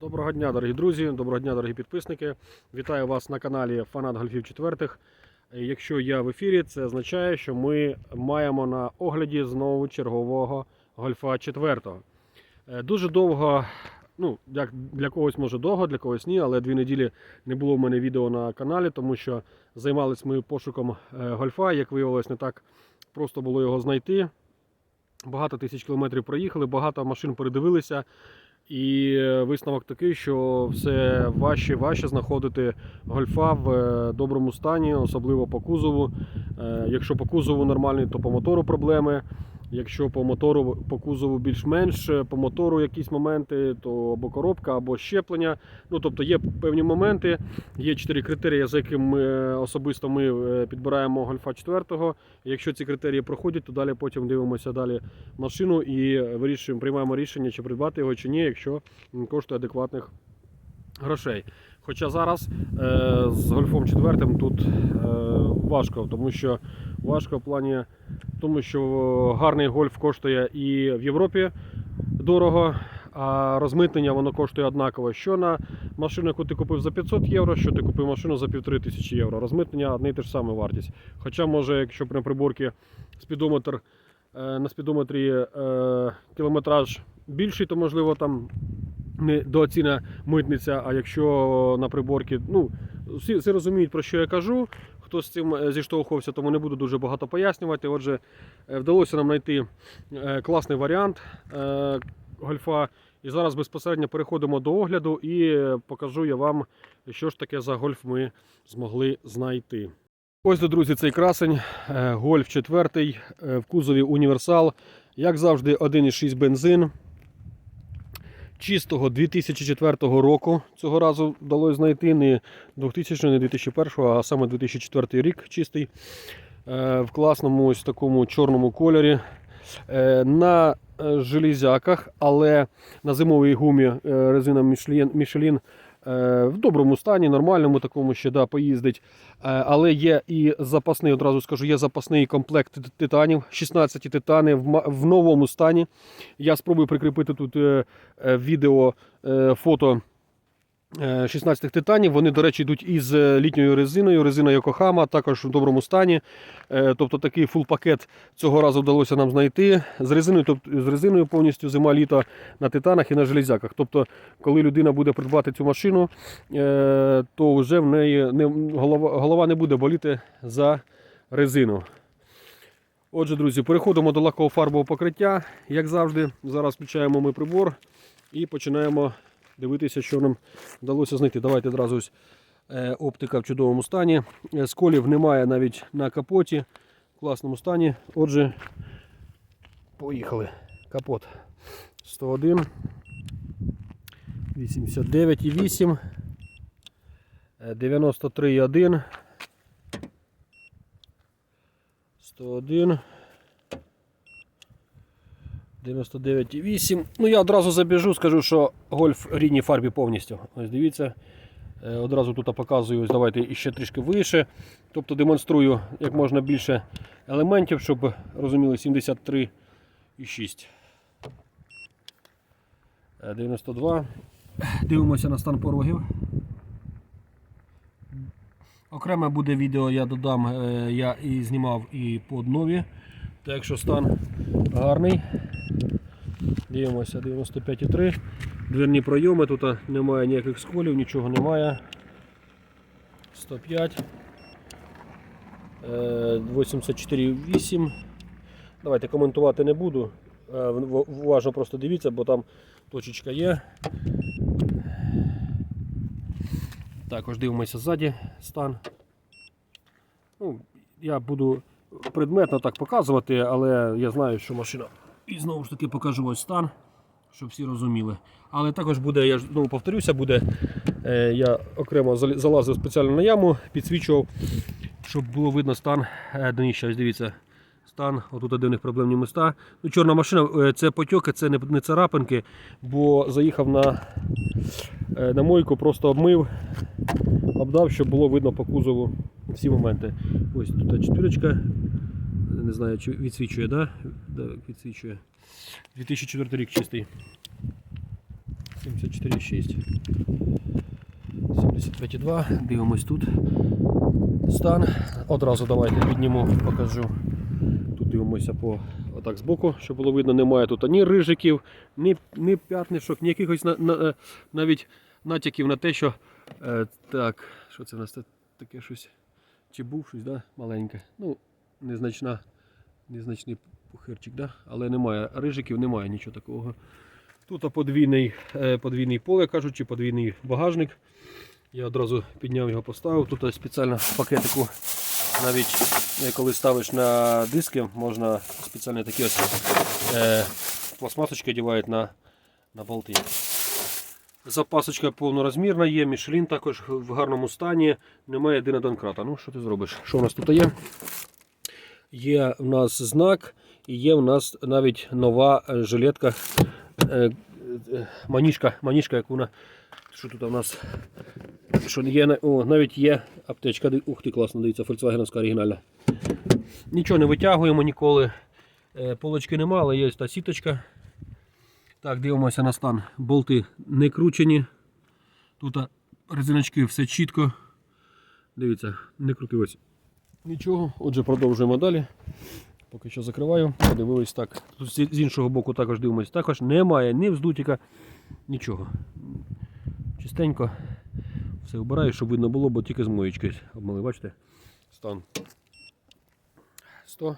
Доброго дня, дорогі друзі, доброго дня, дорогі підписники. Вітаю вас на каналі Фанат Гольфів четвертих. Якщо я в ефірі, це означає, що ми маємо на огляді знову чергового гольфа четвертого. Е, Дуже довго, ну для когось може довго, для когось ні, але дві неділі не було в мене відео на каналі, тому що займалися ми пошуком е, гольфа. Як виявилось, не так просто було його знайти. Багато тисяч кілометрів проїхали, багато машин передивилися. І висновок такий, що все важче важче знаходити гольфа в е, доброму стані, особливо по кузову. Е, Якщо по кузову нормальний, то по мотору проблеми. Якщо по мотору по кузову більш-менш, е, по мотору якісь моменти, то або коробка, або щеплення. Ну тобто є певні моменти. Є чотири критерії, за якими ми, е, особисто ми е, підбираємо гольфа 4 Якщо ці критерії проходять, то далі потім дивимося далі машину і вирішуємо, приймаємо рішення, чи придбати його чи ні, якщо коштує адекватних грошей. Хоча зараз е, з гольфом 4 тут е, важко, тому що важко в плані тому, що гарний гольф коштує і в Європі дорого. А розмитнення воно коштує однаково. Що на машину, яку ти купив за 500 євро, що ти купив машину за 1500 євро. Розмитнення одне і те ж саме вартість. Хоча, може, якщо при приборці спідометр е, на спідометрі е, кілометраж більший, то можливо там не дооцінна митниця. А якщо на приборці, ну всі, всі розуміють про що я кажу. Хто з цим е, зіштовхувався, тому не буду дуже багато пояснювати. Отже, е, вдалося нам знайти е, класний варіант гольфа. І зараз безпосередньо переходимо до огляду і покажу я вам, що ж таке за гольф ми змогли знайти. Ось, друзі, цей красень. Гольф 4 е, в кузові універсал. Як завжди, 1,6 бензин. Чистого 2004 року цього разу вдалося знайти не 2000, не 2001, а саме 2004 рік чистий. Е, В класному ось такому чорному кольорі. Е, На е, железяках, але на зимовій гумі резина е, в доброму стані, нормальному такому ще да, поїздить. Е, Але є і запасний, одразу скажу, є запасний комплект титанів, 16 титани в, новому стані. Я спробую прикріпити тут е, е, відео, е, фото. Е, 16 титанів. Вони, до речі, йдуть із е, літньою резиною, резина Йокохама, також в доброму стані. Е, Тобто такий фул пакет цього разу вдалося нам знайти з резиною, тобто з резиною повністю зима літо на титанах і на железяках. Тобто, коли людина буде придбати цю машину, е, то вже в неї не, голова, голова не буде боліти за резину. Отже, друзі, переходимо до лакового фарбового покриття. Як завжди, зараз включаємо ми прибор і починаємо дивитися, що нам вдалося знайти. Давайте одразу ось е, оптика в чудовому стані. Е, Сколів немає навіть на капоті. В класному стані. Отже, поїхали. Капот 101, 89,8, е, 93,1, 101. 99,8. Ну я одразу забіжу, скажу, що гольф рідній фарбі повністю. Ось дивіться. Е, Одразу тут показую, ось давайте іще трішки вище. Тобто демонструю як можна більше елементів, щоб розуміли 73,6. Е, 92. Дивимося на стан порогів. Окреме буде відео, я додам, е, я і знімав і по нові. Так що стан гарний. Дивимося 95,3. Дверні пройоми, тут немає ніяких сколів, нічого немає. 105. Е, 84,8. Давайте коментувати не буду. Е, Уважно просто дивіться, бо там точечка є. Також дивимося ззаді стан. Ну, я буду предметно так показувати, але я знаю, що машина. І знову ж таки покажу ось стан, щоб всі розуміли. Але також буде, я знову повторюся, буде. Е, я окремо залазив спеціально на яму, підсвічував, щоб було видно стан е, днища. Ось дивіться. Стан, отут де в них проблемні міста. Ну, чорна машина, е, це потьоки, це не, не царапинки, бо заїхав на, е, на мойку, просто обмив, обдав, щоб було видно по кузову всі моменти. Ось тут четвірочка. Не знаю, чи відсвічує, да? Відсвічує. 2004 рік чистий. 74,6. 75,2. Дивимось тут. Стан. Одразу давайте підніму, покажу. Тут дивимося по отак збоку, щоб було видно, немає тут ні рижиків, ні, ні п'ятнишок, ні якихось на, на, е, навіть натяків на те, що е, так, що це в нас таке щось. Чи був щось, да? маленьке. Ну, незначна, незначний пухирчик, да? але немає рижиків, немає нічого такого. Тут подвійний, е, подвійний поле, кажуть, подвійний багажник. Я одразу підняв його, поставив. Тут спеціально в пакетику, навіть е, коли ставиш на диски, можна спеціальні такі ось е, пластмасочки одягають на, на болти. Запасочка повнорозмірна є, Мішлін також в гарному стані, немає єдиного донкрата. Ну, що ти зробиш? Що у нас тут є? Є в нас знак і є в нас навіть нова е, жилетка. е, е, Маніжка, маніжка, як вона. Що тут у нас? Що є, о, навіть є аптечка. Ух ти, класно, дивіться, Volkswagen оригінальна. Нічого не витягуємо ніколи. Полочки нема, але є та сіточка. Так, дивимося на стан. Болти не кручені. Тут резиночки все чітко. Дивіться, не крутилось нічого. Отже, продовжуємо далі. Поки що закриваю. Подивились так. Тут з іншого боку також дивимось. Також немає ні вздутіка, нічого. Чистенько. Все вбираю, щоб видно було, бо тільки з моєчки обмили. Бачите? Стан. 100.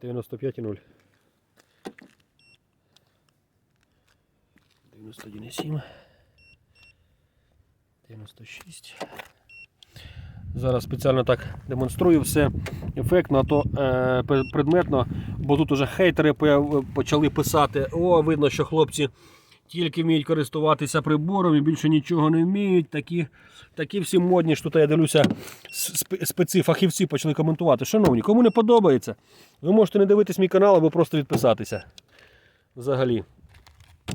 Дев'яносто п'ять і нуль. Дев'яносто один і сім. 96. Зараз спеціально так демонструю все ефектно, а то е, предметно, бо тут уже хейтери почали писати. О, видно, що хлопці тільки вміють користуватися прибором і більше нічого не вміють. Такі, такі всі модні, що тут я дивлюся, сп- спеці, фахівці почали коментувати. Шановні, кому не подобається, ви можете не дивитись мій канал або просто відписатися. Взагалі.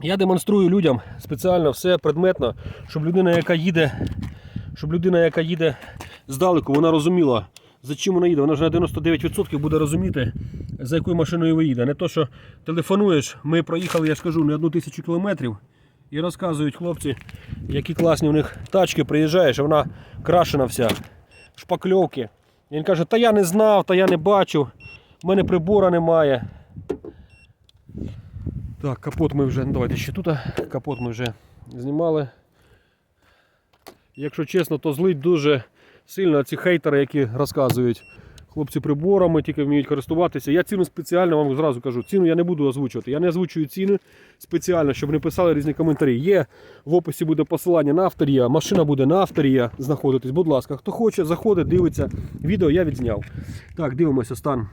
Я демонструю людям спеціально все предметно, щоб людина, яка їде, щоб людина, яка їде здалеку, вона розуміла, за чим вона їде. Вона ж на 99% буде розуміти, за якою машиною ви їде. Не то, що телефонуєш, ми проїхали, я ж кажу, не одну тисячу кілометрів. І розказують хлопці, які класні у них тачки, приїжджаєш, вона крашена вся, шпакльовки. І він каже, та я не знав, та я не бачив, в мене прибора немає. Так, капот ми вже, ну, давайте ще тут. Капот ми вже знімали. Якщо чесно, то злить дуже сильно ці хейтери, які розказують. Хлопці приборами тільки вміють користуватися. Я ціну спеціально вам зразу кажу, ціну я не буду озвучувати. Я не озвучую ціни спеціально, щоб не писали різні коментарі. Є в описі буде посилання на авторія, машина буде на авторія знаходитись. Будь ласка, хто хоче, заходить, дивиться. Відео я відзняв. Так, дивимося стан.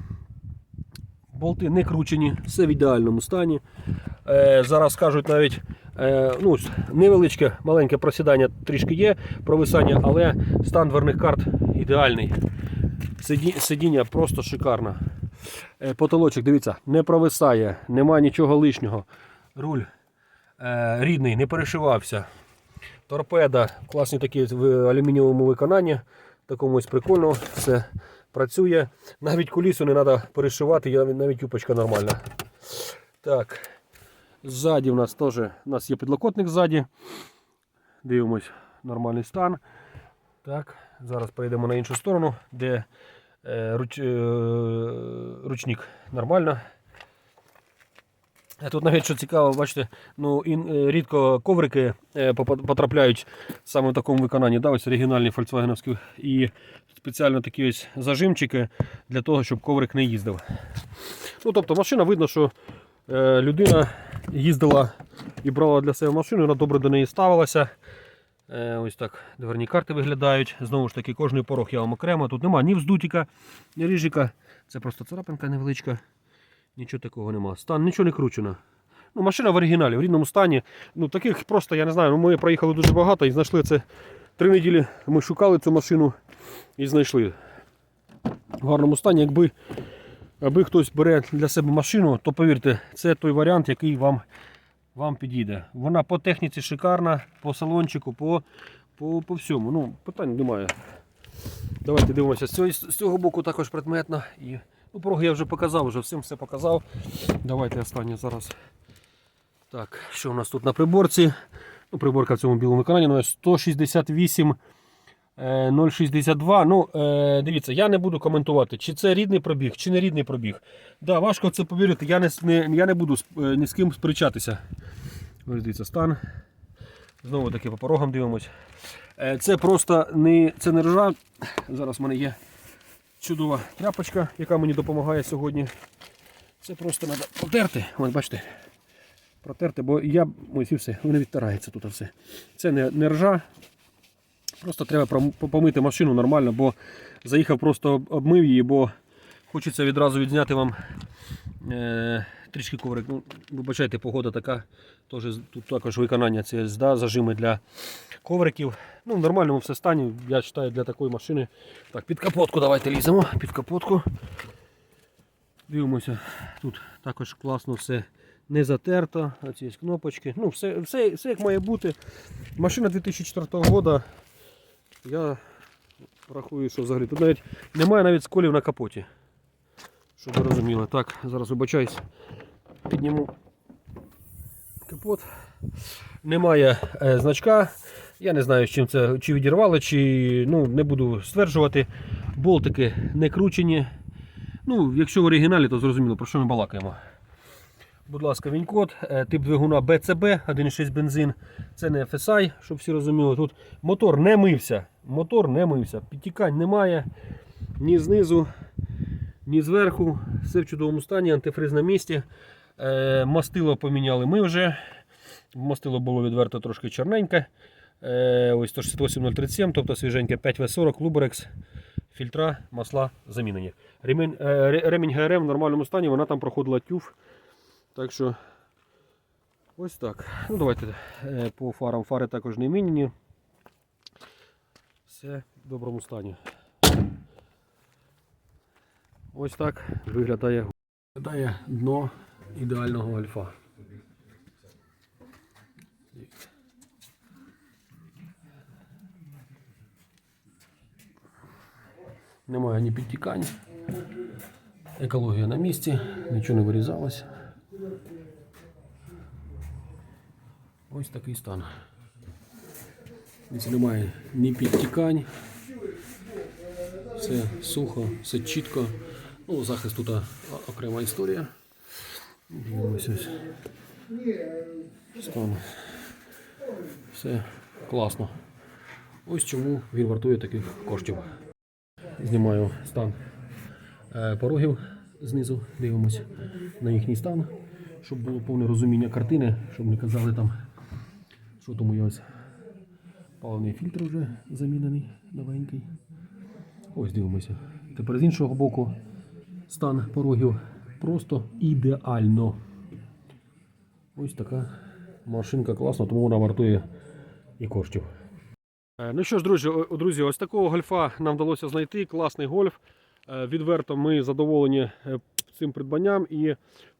Болти не кручені, все в ідеальному стані. Е, зараз кажуть навіть ну, невеличке маленьке просідання трішки є, провисання, але стан дверних карт ідеальний. Сиді, сидіння просто шикарно. Е, потолочок, дивіться, не провисає, нема нічого лишнього. Руль е, рідний, не перешивався. Торпеда, класні такі в алюмінієвому виконанні. Такому ось прикольно, все працює. Навіть кулісу не треба перешивати, навіть юпочка нормальна. Так. Ззаді в нас теж у нас є підлокотник ззаді. Дивимось нормальний стан. Так, зараз перейдемо на іншу сторону, де е, руч, е, ручник нормально. Тут навіть що цікаво, бачите, ну ін, е, рідко коврики е, потрапляють саме в такому виконанні. Да, ось оригінальні фольксвагеновські. І спеціально такі ось зажимчики для того, щоб коврик не їздив. Ну, тобто машина видно, що людина їздила і брала для себе машину, вона добре до неї ставилася. Е, ось так дверні карти виглядають. Знову ж таки, кожний порог я вам окремо. Тут нема ні вздутіка, ні ріжика. Це просто царапинка невеличка. Нічого такого нема. Стан нічого не кручено. Ну, машина в оригіналі, в рідному стані. Ну, таких просто, я не знаю, ну, ми проїхали дуже багато і знайшли це. Три неділі ми шукали цю машину і знайшли. В гарному стані, якби аби хтось бере для себе машину, то повірте, це той варіант, який вам, вам підійде. Вона по техніці шикарна, по салончику, по, по, по всьому. Ну, питань немає. Давайте дивимося з цього, з цього боку також предметно. І, Ну, пороги я вже показав, вже всім все показав. Давайте останнє зараз. Так, що у нас тут на приборці? Ну, приборка в цьому білому номер 168 е, 062. Ну, е, дивіться, я не буду коментувати, чи це рідний пробіг, чи не рідний пробіг. Да, важко це повірити, я не, не, я не буду е, ні з ким сперечатися. Дивіться, стан. Знову таки по порогам дивимось. Е, Це просто не, це не ржа. Зараз в мене є чудова тряпочка, яка мені допомагає сьогодні. Це просто треба протерти. Ось бачите. Протерти, бо я ось і все, воно відтирається тут все. Це не, не ржа. Просто треба помити машину нормально, бо заїхав, просто обмив її, бо хочеться відразу відзняти вам е, трішки коврик. Ну, вибачайте, погода така. Теж тут також виконання це да, зажими для ковриків. Ну, в нормальному все стані, я вважаю, для такої машини. Так, під капотку давайте ліземо. Під капотку. Дивимося, тут також класно все не затерто. Оці кнопочки. Ну, все, все, все як має бути. Машина 2004 року. Я рахую, що взагалі. Тут навіть немає навіть сколів на капоті. Щоб ви розуміли. Так, зараз вибачаюсь. Підніму капот. Немає е, значка. Я не знаю, з чим це чи відірвали, чи ну, не буду стверджувати. Болтики не кручені. Ну, якщо в оригіналі, то зрозуміло, про що ми балакаємо. Будь ласка, він-код, е, тип двигуна BCB, 1.6 бензин. Це не FSI, щоб всі розуміли. Тут мотор не мився. Мотор не мився. Підтікань немає ні знизу, ні зверху. Все в чудовому стані, антифриз на місці. Е, Мастило поміняли ми вже. Мастило було відверто трошки чорненьке. Е, Ось 168037, тобто свіженьке 5В40, Luberex, фільтра, масла замінені. Ремінь, ремінь ГРМ в нормальному стані, вона там проходила тюф. Так що ось так. Ну давайте е, по фарам. Фари також не мінені. Все в доброму стані. Ось так виглядає, виглядає дно ідеального альфа. Немає ні підтікань. Екологія на місці, нічого не вирізалось. Ось такий стан. Немає ні підтікань. Все сухо, все чітко. Ну, захист тут окрема історія. Дивимося. Стан. Все класно. Ось чому він вартує таких коштів. Знімаю стан е, порогів знизу, дивимося на їхній стан, щоб було повне розуміння картини, щоб не казали там, що тому є ось паливний фільтр вже замінений, новенький. Ось дивимося. Тепер з іншого боку стан порогів просто ідеально. Ось така машинка класна, тому вона вартує і коштів. Е, Ну що ж, друзі, друзі, ось такого гольфа нам вдалося знайти. Класний гольф. Е, Відверто ми задоволені е, цим придбанням. І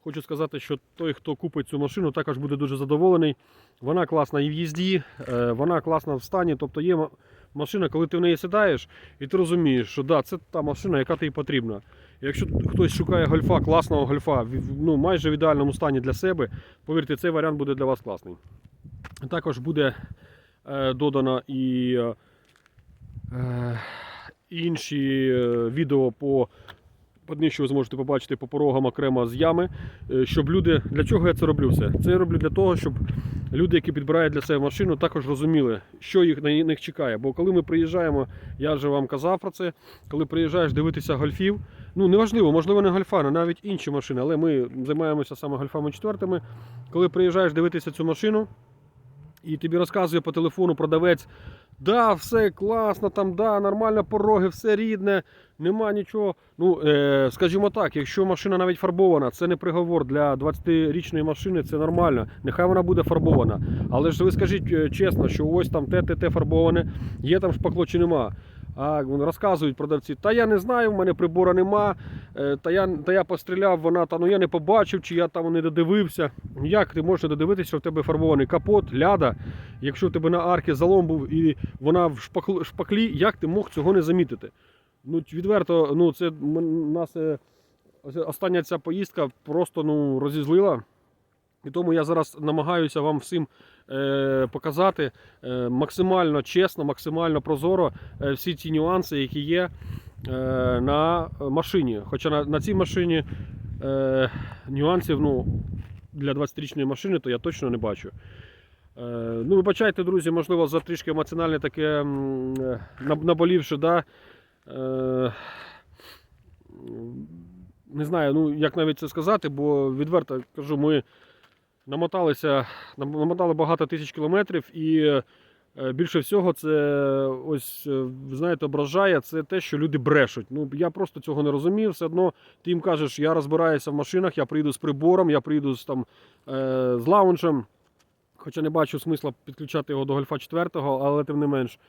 хочу сказати, що той, хто купить цю машину, також буде дуже задоволений. Вона класна і в їзді, е, вона класна в стані. Тобто є машина, коли ти в неї сідаєш, і ти розумієш, що да, це та машина, яка тобі потрібна. Якщо хтось шукає гольфа, класного гольфа, ну, майже в ідеальному стані для себе, повірте, цей варіант буде для вас класний. Також буде е, додано і е, інші відео по по що ви зможете побачити по порогам окремо з ями, е, щоб люди. Для чого я це роблю все? Це я роблю для того, щоб люди, які підбирають для себе машину, також розуміли, що їх на них чекає. Бо коли ми приїжджаємо, я вже вам казав про це, коли приїжджаєш дивитися гольфів, ну неважливо, можливо, не гольфа, але навіть інші машини, але ми займаємося саме гольфами четвертими. Коли приїжджаєш дивитися цю машину, і тобі розказує по телефону продавець, да, все класно, там, да, нормально пороги, все рідне, нема нічого. Ну, е, скажімо так, якщо машина навіть фарбована, це не приговор для 20-річної машини, це нормально. Нехай вона буде фарбована. Але ж ви скажіть е, чесно, що ось там те, те, те фарбоване, є там шпакло чи нема. А розказують продавці, та я не знаю, в мене прибора нема, е, та я, та я постріляв, вона та ну я не побачив, чи я там не додивився. Як ти можеш додивитися, що в тебе фарбований капот, ляда, якщо в тебе на арці залом був і вона в шпаклі, як ти мог цього не замітити? Ну, відверто, ну це нас е, остання ця поїздка просто ну, розізлила. І тому я зараз намагаюся вам всім е, показати е, максимально чесно, максимально прозоро е, всі ті нюанси, які є е, на машині. Хоча на, на цій машині е, нюансів ну, для 20-річної машини то я точно не бачу. Е, ну, вибачайте, друзі, можливо, за трішки емоціональне таке е, наболівши, да, е, не знаю, ну як навіть це сказати, бо відверто кажу, ми намоталися, намотали багато тисяч кілометрів, і е, більше всього це ось, е, знаєте, ображає це те, що люди брешуть. Ну я просто цього не розумів. Все одно ти їм кажеш, я розбираюся в машинах, я приїду з прибором, я приїду з там е, з лаунжем. Хоча не бачу смисла підключати його до Гольфа 4, але тим не менш.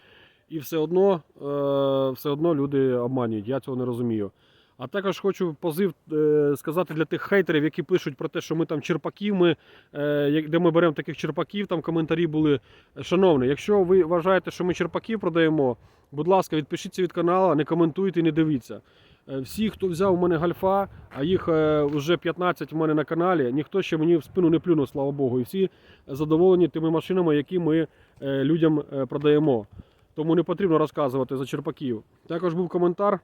І все одно, е, все одно люди обманюють. Я цього не розумію. А також хочу позив е, сказати для тих хейтерів, які пишуть про те, що ми там черпаків, ми, е, де ми беремо таких черпаків, там коментарі були. Шановний, якщо ви вважаєте, що ми черпаків продаємо, будь ласка, відпишіться від каналу, не коментуйте і не дивіться. Е, Всі, хто взяв у мене гальфа, а їх вже 15 у мене на каналі, ніхто ще мені в спину не плюнув, слава Богу. І всі задоволені тими машинами, які ми людям продаємо. Тому не потрібно розказувати за черпаків. Також був коментар.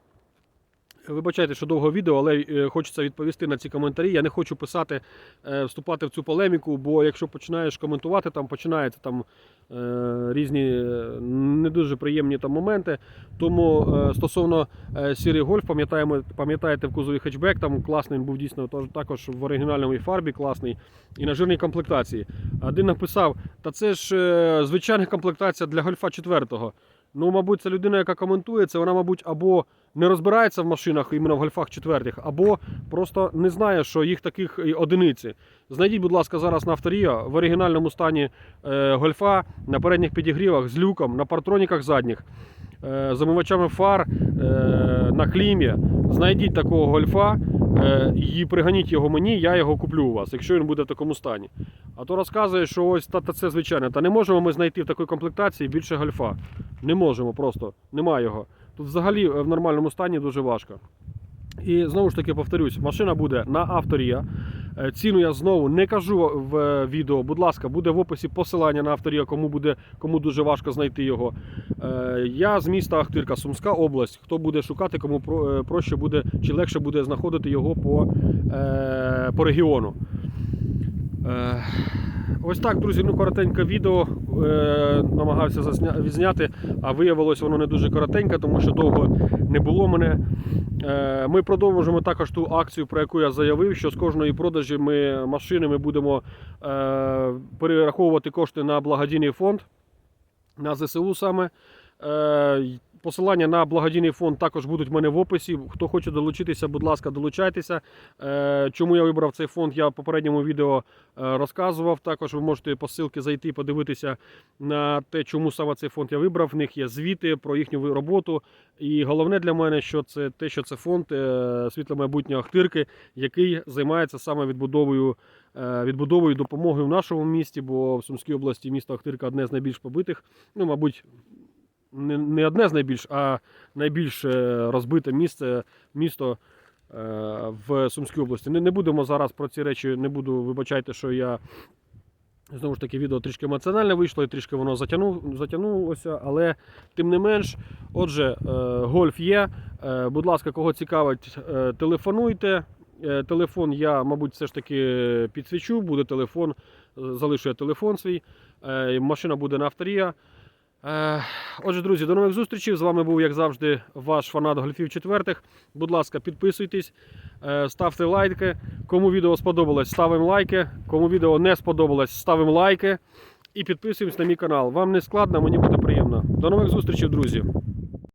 Вибачайте, що довго відео, але е, хочеться відповісти на ці коментарі. Я не хочу писати, е, вступати в цю полеміку, бо якщо починаєш коментувати, там починаються там е, різні не дуже приємні там моменти. Тому стосовно сірий гольф, пам'ятаємо, пам'ятаєте в кузові хетчбек, там класний був дійсно також в оригінальному фарбі класний і на жирній комплектації. Один написав: та це ж звичайна комплектація для гольфа 4 Ну, мабуть, це людина, яка коментує це, вона, мабуть, або не розбирається в машинах іменно в гольфах четвертих, або просто не знає, що їх таких одиниці. Знайдіть, будь ласка, зараз на авторія в оригінальному стані е, гольфа на передніх підігрівах з люком, на партроніках задніх, е, замивачами фар е, на клімі. Знайдіть такого гольфа е, і приганіть його мені, я його куплю у вас, якщо він буде в такому стані. А то розказує, що ось та, та це звичайно. Та не можемо ми знайти в такій комплектації більше гольфа. Не можемо просто, немає його. Тут взагалі е, в нормальному стані дуже важко. І знову ж таки повторюсь, машина буде на авторія. Е, Ціну я знову не кажу в е, відео. Будь ласка, буде в описі посилання на авторія, кому буде кому дуже важко знайти його. Я з міста Ахтирка, Сумська область. Хто буде шукати, кому проще буде чи легше буде знаходити його по, по регіону. Е, Ось так, друзі, ну коротеньке відео е, намагався засня- відзняти, а виявилось воно не дуже коротеньке, тому що довго не було мене. Е, ми продовжимо також ту акцію, про яку я заявив, що з кожної продажі ми машини ми будемо е, перераховувати кошти на благодійний фонд, на ЗСУ саме. Е, Посилання на благодійний фонд також будуть в мене в описі. Хто хоче долучитися, будь ласка, долучайтеся. Е, Чому я вибрав цей фонд, я в попередньому відео е, розказував. Також ви можете по ссылці зайти подивитися на те, чому саме цей фонд я вибрав. В них є звіти про їхню роботу. І головне для мене, що це те, що це фонд е, світло майбутнього Ахтирки, який займається саме відбудовою. Відбудовою допомогою в нашому місті, бо в Сумській області місто Ахтирка одне з найбільш побитих. Ну, мабуть, не, не одне з найбільш, а найбільш е, розбите місце, місто е, в Сумській області. Не, не будемо зараз про ці речі, не буду, вибачайте, що я знову ж таки відео трішки емоціональне вийшло і трішки воно затягнулося, але тим не менш, отже, е, гольф є. Будь ласка, кого цікавить, телефонуйте. Телефон я, мабуть, все ж таки підсвічу, буде телефон, залишу я телефон свій. Машина буде на авторія. Е, Отже, друзі, до нових зустрічей. З вами був, як завжди, ваш фанат гольфів четвертих. Будь ласка, підписуйтесь, е, ставте лайки. Кому відео сподобалось, ставимо лайки. Кому відео не сподобалось, ставимо лайки. І підписуємось на мій канал. Вам не складно, мені буде приємно. До нових зустрічей, друзі.